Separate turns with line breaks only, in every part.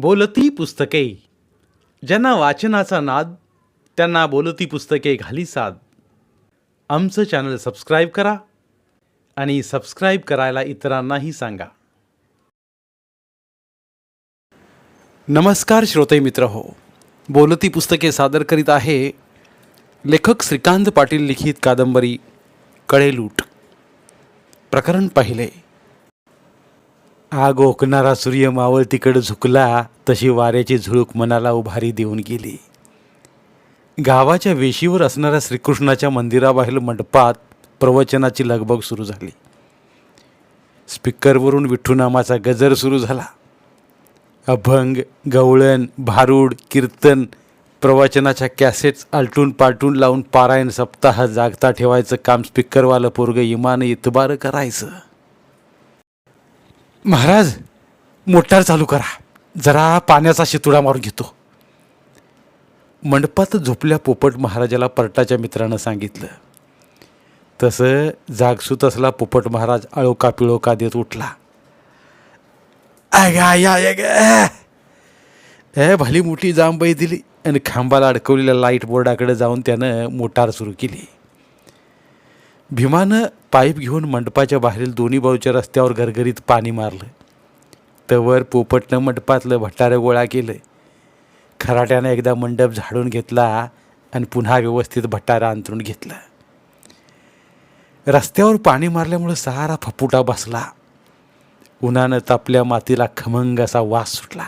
बोलती पुस्तके. ज्यांना वाचनाचा नाद त्यांना बोलती पुस्तके घाली साद. आमचं चॅनल सबस्क्राईब करा आणि सबस्क्राईब करायला इतरांनाही सांगा. नमस्कार श्रोते मित्र हो. बोलती पुस्तके सादर करीत आहे लेखक श्रीकांत पाटील लिखित कादंबरी कळेलूट प्रकरण पहिले. आग ओकणारा सूर्य मावळतीकडे झुकला तशी वाऱ्याची झुळूक मनाला उभारी देऊन गेली. गावाच्या वेशीवर असणाऱ्या श्रीकृष्णाच्या मंदिराबाहेर मंडपात प्रवचनाची लगबग सुरू झाली. स्पीकरवरून विठ्ठूनामाचा गजर सुरू झाला. अभंग गवळण भारूड कीर्तन प्रवचनाच्या कॅसेट्स आलटून पालटून लावून पारायण सप्ताह जागता ठेवायचं काम स्पीकरवालं पोरग इमान इतबार करायचं. महाराज मोटार चालू करा. जरा पाण्याचा शितुडा मारून घेतो. मंडपात झोपल्या पोपट महाराजाला परटाच्या मित्रानं सांगितलं. तसं जागसूत असला पोपट महाराज आळोका पिळोका देत उठला. अगा या ग. ए भली मोठी जांभई दिली आणि खांबाला अडकवलेल्या लाइट बोर्डाकडे जाऊन त्यानं मोटार सुरू केली. भीमानं पाईप घेऊन मंडपाच्या बाहेरील दोन्ही बाजूच्या रस्त्यावर गरगरीत पाणी मारलं. तवर पोपटनं मंडपातलं भट्टारं गोळा केलं. खराट्यानं एकदा मंडप झाडून घेतला आणि पुन्हा व्यवस्थित भट्टारा अंतरून घेतलं. रस्त्यावर पाणी मारल्यामुळं सारा फपुटा बसला. उन्हानं तापल्या मातीला खमंग असा वास सुटला.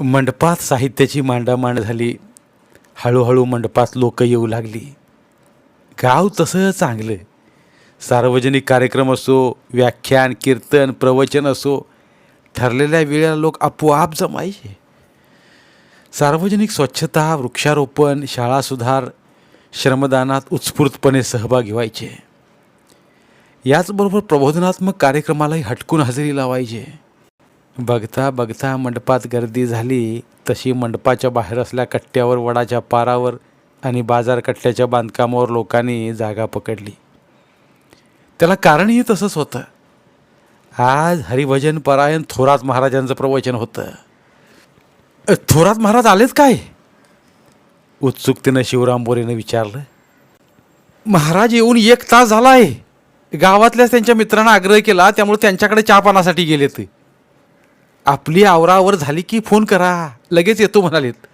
मंडपात साहित्याची मांडामांड झाली. हळूहळू मंडपात लोक येऊ लागली. गाव तसं चांगलं सार्वजनिक कार्यक्रम असो व्याख्यान कीर्तन प्रवचन असो ठरलेल्या वेळेला लोक आपोआप जमायचे. सार्वजनिक स्वच्छता वृक्षारोपण शाळा सुधार श्रमदानात उत्स्फूर्तपणे सहभागी व्हायचे. याचबरोबर प्रबोधनात्मक कार्यक्रमालाही हटकून हजेरी लावायचे. बघता बघता मंडपात गर्दी झाली तशी मंडपाच्या बाहेर असल्या कट्ट्यावर वडाच्या पारावर आणि बाजार कट्ट्याच्या बांधकामावर लोकांनी जागा पकडली. त्याला कारणही तसंच होतं. आज हरिभजन परायण थोरात महाराजांचं प्रवचन होतं. थोरात महाराज आलेच काय? उत्सुकतेनं शिवराम बोरेनं विचारलं. महाराज येऊन एक तास झाला आहे गावातल्याच त्यांच्या मित्रांना आग्रह केला त्यामुळे त्यांच्याकडे चहा पाण्यासाठी गेले ते आपली आवरावर झाली की फोन करा. लगेच येतो म्हणालेत.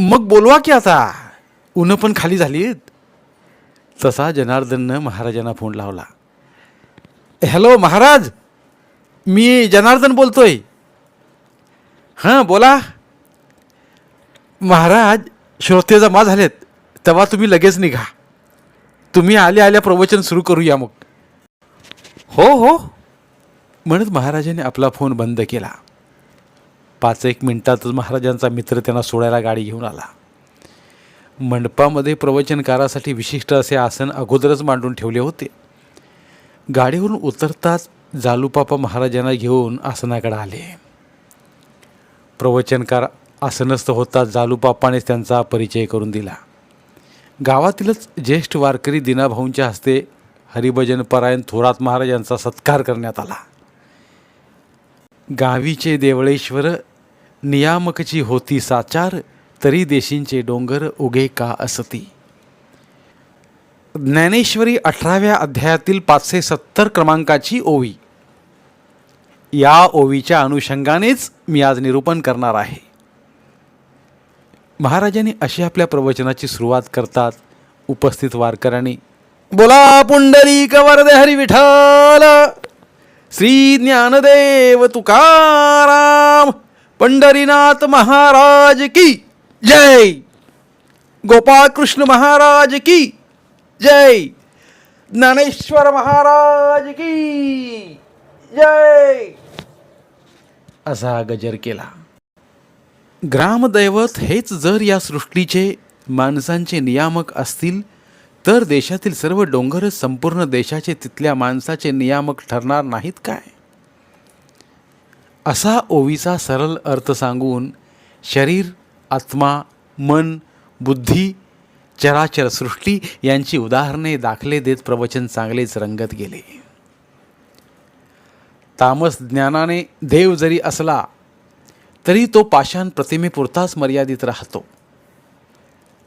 मग बोलवा की आता. ऊनं पण खाली झालीत. तसा जनार्दननं महाराजांना फोन लावला. हॅलो महाराज मी जनार्दन बोलतोय. हां बोला. महाराज श्रोते जमा झालेत. तेव्हा तुम्ही लगेच निघा. तुम्ही आल्या आल्या प्रवचन सुरू करूया मग. हो हो. म्हणत महाराजाने आपला फोन बंद केला. पाच एक मिनिटातच महाराजांचा मित्र त्यांना सोडायला गाडी घेऊन आला. मंडपामध्ये प्रवचनकारासाठी विशिष्ट असे आसन अगोदरच मांडून ठेवले होते. गाडीवरून उतरताच जालूपापा महाराजांना घेऊन आसनाकडे आले. प्रवचनकार आसनस्थ होता जालूपापानेच त्यांचा परिचय करून दिला. गावातीलच ज्येष्ठ वारकरी दिनाभाऊंच्या हस्ते हरिभजन परायण थोरात महाराजांचा सत्कार करण्यात आला. गावीचे देवळेश्वर नियामकची होती साचार तरी देशींचे डोंगर उगे का असती? ज्ञानेश्वरी अठराव्या अध्यायातील पाचशे सत्तर क्रमांकाची ओवी. या ओवीच्या अनुषंगानेच मी आज निरूपण करणार आहे. महाराजांनी अशी आपल्या प्रवचनाची सुरुवात करतात उपस्थित वारकऱ्यांनी. बोला पुंडरी वरदे हरी विठाल श्री ज्ञानदेव तुकाराम. पंढरीनाथ महाराज की जय. गोपाळकृष्ण महाराज की जय. ज्ञानेश्वर महाराज की जय. असा गजर केला. ग्रामदैवत हेच जर या सृष्टीचे माणसांचे नियामक असतील तर देशातील सर्व डोंगरच संपूर्ण देशाचे तिथल्या माणसाचे नियामक ठरणार नाहीत काय? असा ओवीचा सरळ अर्थ सांगून शरीर आत्मा मन बुद्धी चराचर सृष्टी यांची उदाहरणे दाखले देत प्रवचन चांगलेच रंगत गेले. तामस ज्ञानाने देव जरी असला तरी तो पाषाण प्रतिमेपुरताच मर्यादित राहतो.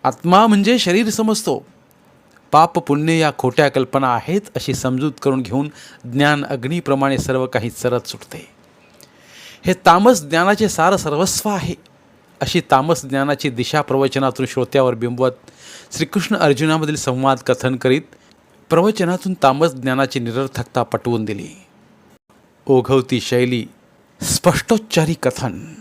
आत्मा म्हणजे शरीर समजतो. पाप पुण्य या खोट्या कल्पना आहेत अशी समजूत करून घेऊन ज्ञान अग्नीप्रमाणे सर्व काही चरत सुटते. हे तामस ज्ञानाचे सार सर्वस्व आहे. अशी तामस ज्ञानाची दिशा प्रवचनातून श्रोत्यावर बिंबवत श्रीकृष्ण अर्जुनामधील संवाद कथन करीत प्रवचनातून तामस ज्ञानाची निरर्थकता पटवून दिली. ओघवती शैली स्पष्टोच्चारी कथन.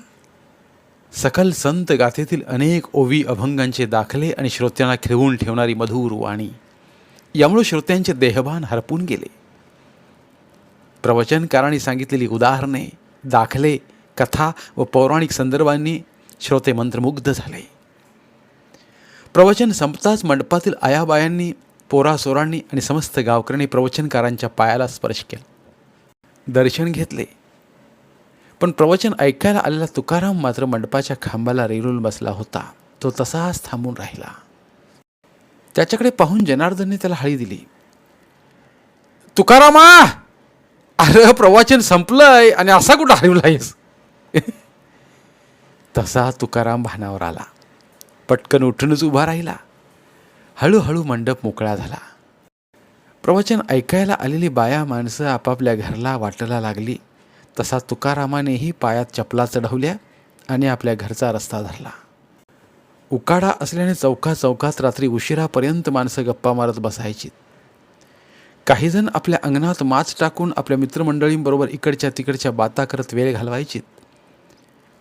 सकल संत गाथेतील अनेक ओवी अभंगांचे दाखले आणि श्रोत्यांना खिळवून ठेवणारी मधुर वाणी. यामुळे श्रोत्यांचे देहभान हरपून गेले. प्रवचनकारांनी सांगितलेली उदाहरणे दाखले कथा व पौराणिक संदर्भांनी श्रोते मंत्रमुग्ध झाले. प्रवचन संपताच मंडपातील आयाबायांनी पोरासोरांनी आणि समस्त गावकऱ्यांनी प्रवचनकारांच्या पायाला स्पर्श केला. दर्शन घेतले. पण प्रवचन ऐकायला आलेला तुकाराम मात्र मंडपाच्या खांबाला रेलून बसला होता. तो तसाच थांबून राहिला. त्याच्याकडे पाहून जनार्दनने त्याला हळी दिली. तुकारामा! अरे प्रवचन संपलंय आणि असा कुठं हरवलायस तसा तुकाराम भानावर आला. पटकन उठूनच उभा राहिला. हळूहळू मंडप मोकळा झाला. प्रवचन ऐकायला आलेली बाया माणसं आपापल्या घरला वाटायला लागली. तसा तुकारामानेही पायात चपला चढवल्या आणि आपल्या घरचा रस्ता धरला. उकाडा असल्याने चौका चौकात रात्री उशिरापर्यंत माणसं गप्पा मारत बसायची काहीजण आपल्या अंगणात माच टाकून आपल्या मित्रमंडळींबरोबर इकडच्या तिकडच्या बाता करत वेळ घालवायची.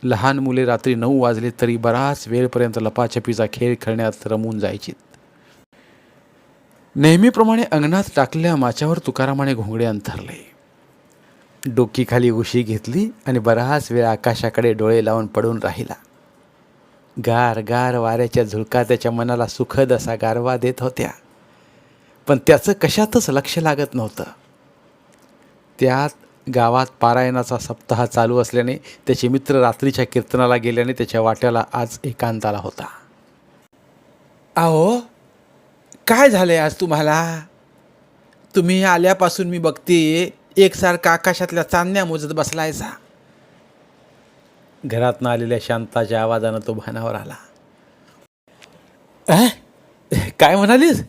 लहान मुले रात्री नऊ वाजले तरी बराच वेळपर्यंत लपाछपीचा खेळ खेळण्यात रमून जायची. नेहमीप्रमाणे अंगणात टाकलेल्या माच्यावर तुकारामाने घोंगडे अंथरले. डोकीखाली उशी घेतली आणि बराच वेळ आकाशाकडे डोळे लावून पडून राहिला. गार गार वाऱ्याच्या झुळका त्याच्या मनाला सुखद असा गारवा देत होत्या. पण त्याचं कशातच लक्ष लागत नव्हतं. त्यात गावात पारायणाचा सप्ताह चालू असल्याने त्याचे मित्र रात्रीच्या कीर्तनाला गेल्याने त्याच्या वाट्याला आज एकांत आला होता. अहो काय झालंय आज तुम्हाला? तुम्ही आल्यापासून मी बघते एकसारखा आकाशातल्या चांदण्या मोजत बसलायचा. घरातनं आलेल्या शांताच्या आवाजानं तो भानावर आला. "अं? काय म्हणालीस?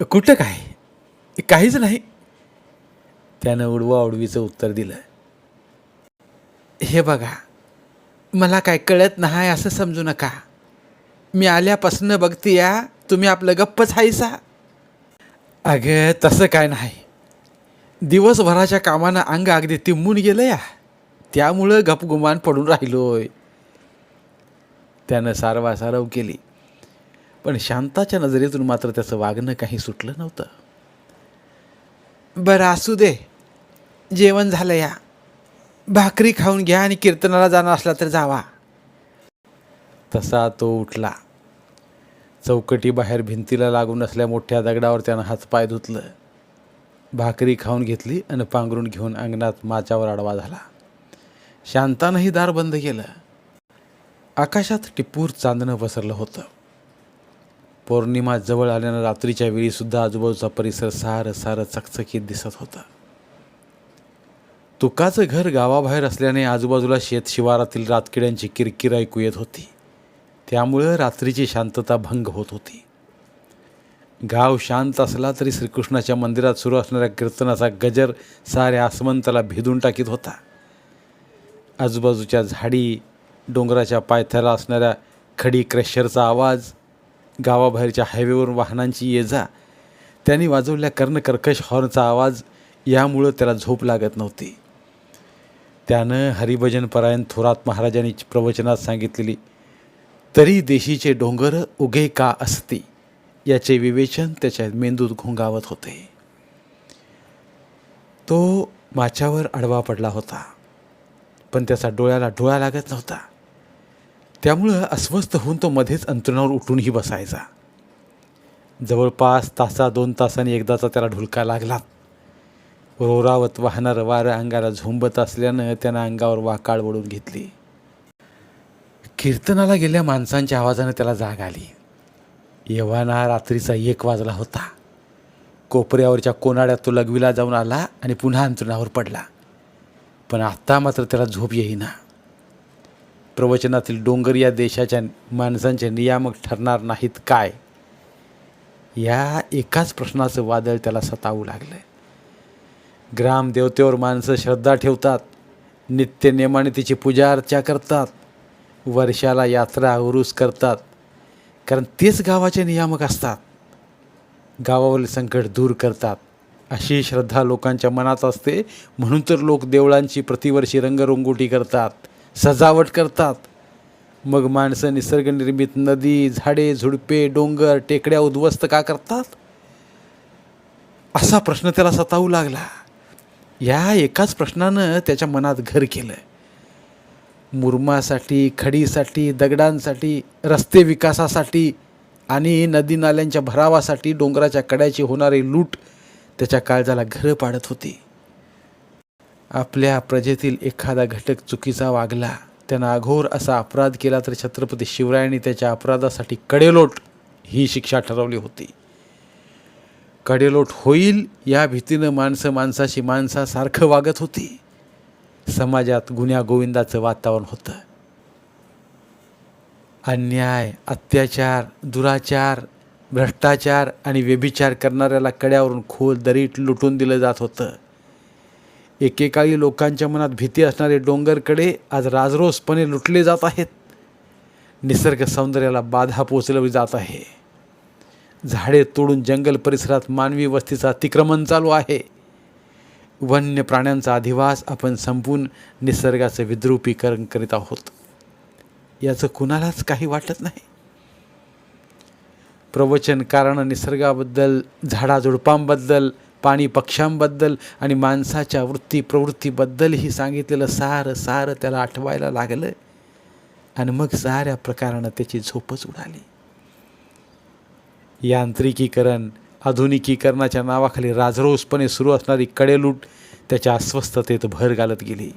कुठं काय? काहीच नाही. त्यानं उडवा उडवीचं उत्तर दिलं. हे बघा मला काय कळत नाही असं समजू नका. मी आल्यापासून बघते या तुम्ही आपलं गप्पच हायसा. अगं तसं काय नाही. दिवसभराच्या कामानं अंग अगदी तिंबून गेलं या. त्यामुळं गपगुमान पडून राहिलोय. त्यानं सारवा सारव केली. पण शांताच्या नजरेतून मात्र त्याचं वागणं काही सुटलं नव्हतं. बरं असू दे. जेवण झालं या. भाकरी खाऊन घ्या आणि कीर्तनाला जाणार असला तर जावा. तसा तो उठला. चौकटी बाहेर भिंतीला लागून असल्या मोठ्या दगडावर त्यानं हातपाय धुतलं. भाकरी खाऊन घेतली आणि पांघरून घेऊन अंगणात माच्यावर आडवा झाला. शांतानंही दार बंद केलं. आकाशात टिपूर चांदणं पसरलं होतं. पौर्णिमा जवळ आल्यानं रात्रीच्या वेळीसुद्धा आजूबाजूचा परिसर सारं सारं चकचकीत दिसत होता. तुकाचं घर गावाबाहेर असल्याने आजूबाजूला शेत शिवारातील रातकिड्यांची किरकिर ऐकू येत होती. त्यामुळं रात्रीची शांतता भंग होत होती. गाव शांत असला तरी श्रीकृष्णाच्या मंदिरात सुरू असणाऱ्या कीर्तनाचा गजर साऱ्या आसमंताला भिदून टाकीत होता. आजूबाजूच्या झाडी डोंगराच्या पायथ्याला असणाऱ्या खडी क्रशरचा आवाज गावाबाहेरच्या हायवेवरून वाहनांची ये जा. त्यांनी वाजवल्या कर्णकर्कश हॉर्नचा आवाज यामुळं त्याला झोप लागत नव्हती. त्यानं हरिभजन परायण थोरात महाराजांनी प्रवचनात सांगितलेली तरी देशीचे डोंगर उगे का असती? याचे विवेचन त्याच्या मेंदूत घोंगावत होते. तो माच्यावर आडवा पडला होता पण त्याचा डोळ्याला डोळा लागत नव्हता. त्यामुळं अस्वस्थ होऊन तो मध्येच अंतरुणावर उठूनही बसायचा. जवळपास तासा दोन तासांनी एकदाचा त्याला ढुलका लागला. रोरावत वाहणारं वारं अंगाला झोंबत असल्यानं त्यानं अंगावर वाकाळ वळून घेतली. कीर्तनाला गेल्या माणसांच्या आवाजानं त्याला जाग आली. येव्हाना रात्रीचा एक वाजला होता. कोपऱ्यावरच्या कोनाड्यात तो लघवीला जाऊन आला आणि पुन्हा अंतरुणावर पडला. पण आत्ता मात्र त्याला झोप येईना. प्रवचनातील डोंगर या देशाच्या माणसांचे नियामक ठरणार नाहीत काय? या एकाच प्रश्नाचं वादळ त्याला सतावू लागलं ग्रामदेवतेवर माणसं श्रद्धा ठेवतात नित्य नेमाने तिची पूजा अर्चा करतात वर्षाला यात्रा उरूस करतात कारण तेच गावाचे नियामक असतात. गावावरील संकट दूर करतात. अशी श्रद्धा लोकांच्या मनात असते म्हणून तर लोक देवळांची प्रतिवर्षी रंगरंगोटी करतात. सजावट करतात. मग माणसं निसर्गनिर्मित नदी झाडे झुडपे डोंगर टेकड्या उद्ध्वस्त का करतात? असा प्रश्न त्याला सतावू लागला. या एकाच प्रश्नानं त्याच्या मनात घर केलं मुरमासाठी खडीसाठी दगडांसाठी रस्ते विकासासाठी आणि नदी नाल्यांच्या भरावासाठी डोंगराच्या कड्याची होणारी लूट त्याच्या काळजाला घरं पाडत होती. आपल्या प्रजेतील एखादा घटक चुकीचा वागला त्यानं अघोर असा अपराध केला तर छत्रपती शिवरायांनी त्याच्या अपराधासाठी कडेलोट ही शिक्षा ठरवली होती. कडेलोट होईल या भीतीनं माणसं माणसाशी माणसासारखं वागत होती. समाजात गुन्ह्या गोविंदाचं वातावरण होतं. अन्याय अत्याचार दुराचार भ्रष्टाचार आणि व्यभिचार करणाऱ्याला कड्यावरून खोल दरीत लुटून दिलं जात होतं. एकेकाळी लोकांच्या मनात भीती असणारे डोंगरकडे आज राजरोसपणे लुटले जात आहेत. निसर्ग सौंदर्याला बाधा पोचवली जात आहे. झाडे तोडून जंगल परिसरात मानवी वस्तीचं अतिक्रमण चालू आहे. वन्य प्राण्यांचा अधिवास आपण संपून निसर्गाचं विद्रुपीकरण करीत आहोत. याचं कुणालाच काही वाटत नाही. प्रवचनकारानं निसर्गाबद्दल झाडाझुडपांबद्दल पाणी पक्ष्यांबद्दल आणि माणसाच्या वृत्ती प्रवृत्तीबद्दलही सांगितलेलं सारं सारं त्याला आठवायला लागलं. आणि मग साऱ्या प्रकारानं त्याची झोपच उडाली. यांत्रिकीकरण आधुनिकीकरणाच्या नावाखाली राजरोसपणे सुरू असणारी कडेलूट त्याच्या अस्वस्थतेत भर घालत गेली.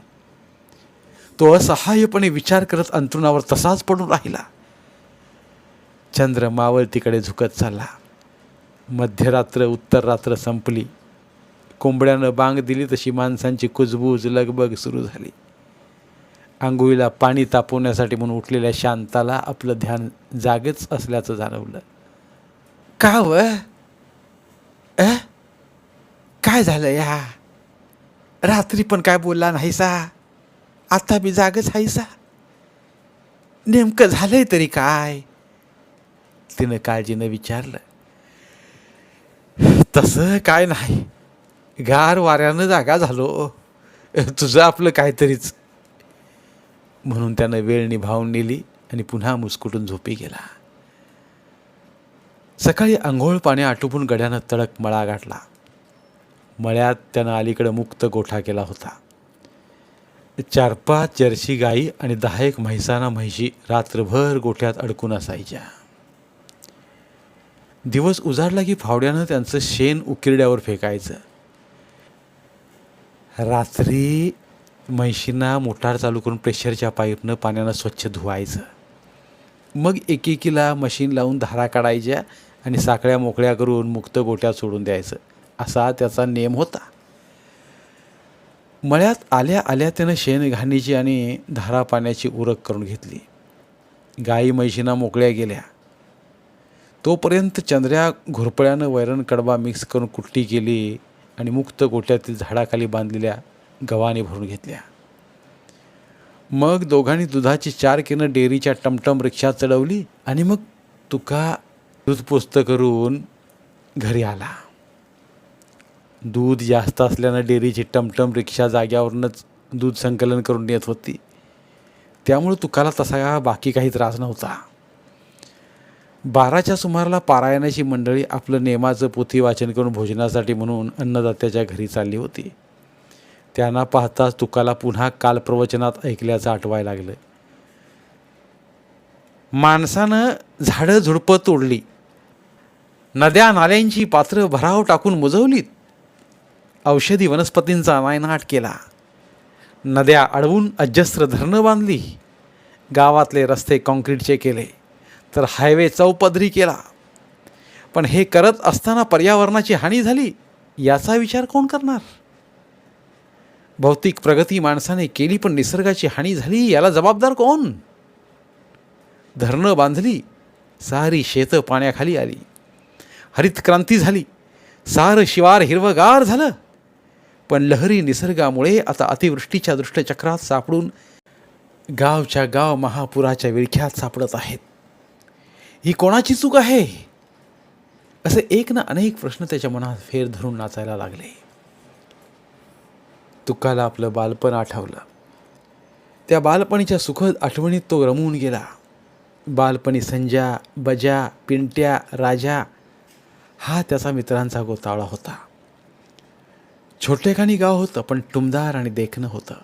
तो असहाय्यपणे विचार करत अंतरुणावर तसाच पडून राहिला. चंद्र मावळतीकडे झुकत चालला. मध्यरात्र उत्तर रात्र संपली. कोंबड्यानं बांग दिली तशी माणसांची कुजबूज लगबग सुरू झाली. आंघोळीला पाणी तापवण्यासाठी म्हणून उठलेल्या शांताला आपलं ध्यान जागच असल्याचं जाणवलं. का व? काय झालं या? रात्री पण काय बोलला नाहीसा? आता मी जागच हायसा? नेमकं झालंय तरी काय? तिनं काळजीनं विचारलं. तसं काय नाही. गार वाऱ्यानं जागा झालो. तुझं आपलं काहीतरीच. म्हणून त्यानं वेळ निभावून नेली आणि पुन्हा मुसकुटून झोपी गेला. सकाळी आंघोळ पाणी आटोपून गड्यानं तडक मळा गाठला. मळ्यात त्यानं अलीकडं मुक्त गोठा केला होता. चार पाच जर्सी गाई आणि दहा एक म्हैसाना म्हैशी रात्रभर गोठ्यात अडकून असायच्या. दिवस उजाडला की फावड्यानं त्यांचं शेण उकिरड्यावर फेकायचं. रात्री म्हैशींना मोटार चालू करून प्रेशरच्या पाईपनं पाण्यानं स्वच्छ धुवायचं. मग एकेकीला मशीन लावून धारा काढायच्या आणि साकळ्या मोकळ्या करून मुक्त गोट्या सोडून द्यायचं. असा त्याचा नियम होता. मळ्यात आल्या आल्या त्यानं शेण घाणीची आणि धारा पाण्याची उरक करून घेतली. गाई म्हैशींना मोकळ्या गेल्या. तोपर्यंत चंद्र्या घुरपळ्यानं वैरण कडबा मिक्स करून कुट्टी केली. आणि मुक्त गोट्यातील झाडाखाली बांधलेल्या गव्हाने भरून घेतल्या. मग दोघांनी दुधाची चार किरणं डेअरीच्या टमटम रिक्षा चढवली आणि मग तुका दूध पोस्त करून घरी आला. दूध जास्त असल्यानं डेअरीची टमटम रिक्षा जाग्यावरूनच दूध संकलन करून नेत होती. त्यामुळे तुकाला तसा बाकी काही त्रास नव्हता. बाराच्या सुमाराला पारायणाची मंडळी आपलं नेमाचं पोथी वाचन करून भोजनासाठी म्हणून अन्नदात्याच्या घरी चालली होती. त्यांना पाहताच तुकाला पुन्हा काल प्रवचनात ऐकल्याचं आठवायला लागलं. माणसानं झाडं झुडपं तोडली. नद्या नाल्यांची पात्र भराव टाकून मुजवलीत. औषधी वनस्पतींचा नायनाट केला. नद्या अडवून अजस्त्र धरणं बांधली. गावातले रस्ते कॉन्क्रीटचे केले. तर हायवे चौपदरी केला. पण हे करत असताना पर्यावरणाची हानी झाली याचा विचार कोण करणार? भौतिक प्रगती माणसाने केली पण निसर्गाची हानी झाली याला जबाबदार कोण? धरणं बांधली सारी शेतं पाण्याखाली आली. हरित क्रांती झाली सारं शिवार हिरवगार झालं. पण लहरी निसर्गामुळे आता अतिवृष्टीच्या दृष्टचक्रात सापडून गावच्या गाव महापुराच्या विळख्यात सापडत आहेत. ही कोणाची चूक आहे? असे एक ना अनेक प्रश्न त्याच्या मनात फेर धरून नाचायला लागले. तुकाला आपलं बालपण आठवलं. त्या बालपणीच्या सुखद आठवणीत तो रमून गेला. बालपणी संजा बजा पिंट्या राजा हा त्याचा मित्रांचा गोतावळा होता. छोटेखानी गाव होतं पण टुमदार आणि देखणं होतं.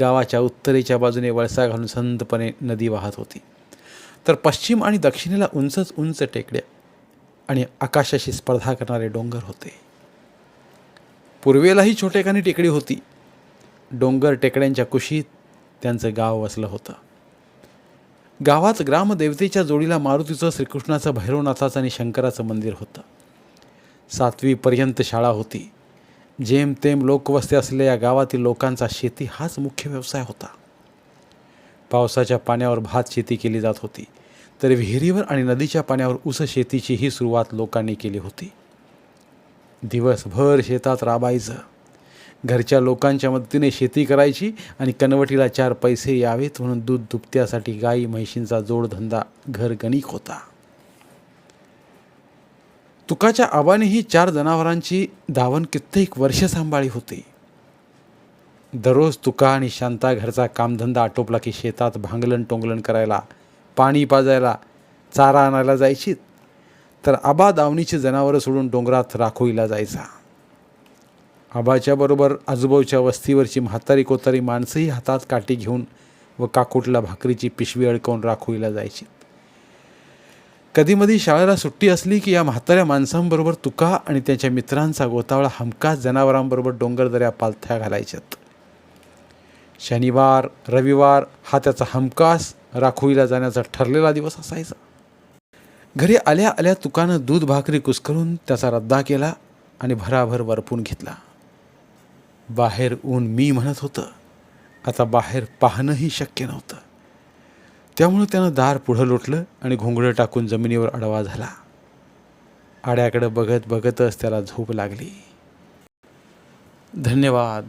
गावाच्या उत्तरेच्या बाजूने वळसा घालून संतपणे नदी वाहत होती. तर पश्चिम आणि दक्षिणेला उंचच उंच टेकड्या आणि आकाशाशी स्पर्धा करणारे डोंगर होते. पूर्वेलाही छोटेखानी टेकडी होती. डोंगर टेकड्यांच्या कुशीत त्यांचं गाव वसलं होतं. गावात ग्रामदेवतेच्या जोडीला मारुतीचं श्रीकृष्णाचं भैरवनाथाचं आणि शंकराचं मंदिर होतं. सातवीपर्यंत शाळा होती. जेमतेम लोकवस्ती असलेल्या या गावातील लोकांचा शेती हाच मुख्य व्यवसाय होता. पावसाच्या पाण्यावर भात शेती केली जात होती. तर विहिरीवर आणि नदीच्या पाण्यावर ऊस शेतीचीही सुरुवात लोकांनी केली होती. दिवसभर शेतात राबायचं. घरच्या लोकांच्या मदतीने शेती करायची आणि कनवटीला चार पैसे यावेत म्हणून दूध दुभत्यासाठी गाई म्हैशींचा जोडधंदा घरगणिक होता. तुकाच्या आबानेही चार जनावरांची दावण कित्येक वर्ष सांभाळी होती. दररोज तुका आणि शांता घरचा कामधंदा आटोपला की शेतात भांगलन टोंगलन करायला पाणी पाजायला चारा आणायला जायचीत. तर आबा दावणीची जनावरं सोडून डोंगरात राखोईला जायचा. आबाच्या बरोबर आजूबाजूच्या वस्तीवरची म्हातारी कोतारी माणसंही हातात काठी घेऊन व काकोटला भाकरीची पिशवी अडकवून राखोईला जायची कधीमधी शाळेला सुट्टी असली की या म्हाताऱ्या माणसांबरोबर तुका आणि त्यांच्या मित्रांचा गोतावळा हमखास जनावरांबरोबर डोंगरदऱ्या पालथ्या घालायच्यात. शनिवार रविवार हा त्याचा हमखास राखोईला जाण्याचा ठरलेला दिवस असायचा. घरी आल्या आल्या तुकानं दूध भाकरी कुस्करून त्याचा रद्दा केला आणि भराभर वरपून घेतला. बाहेर ऊन मी म्हणत होतं. आता बाहेर पाहणंही शक्य नव्हतं. त्यामुळं त्यानं दार पुढं लोटलं आणि घोंगडं टाकून जमिनीवर अडवा झाला. आड्याकडं बघत बघतच त्याला झोप लागली. धन्यवाद.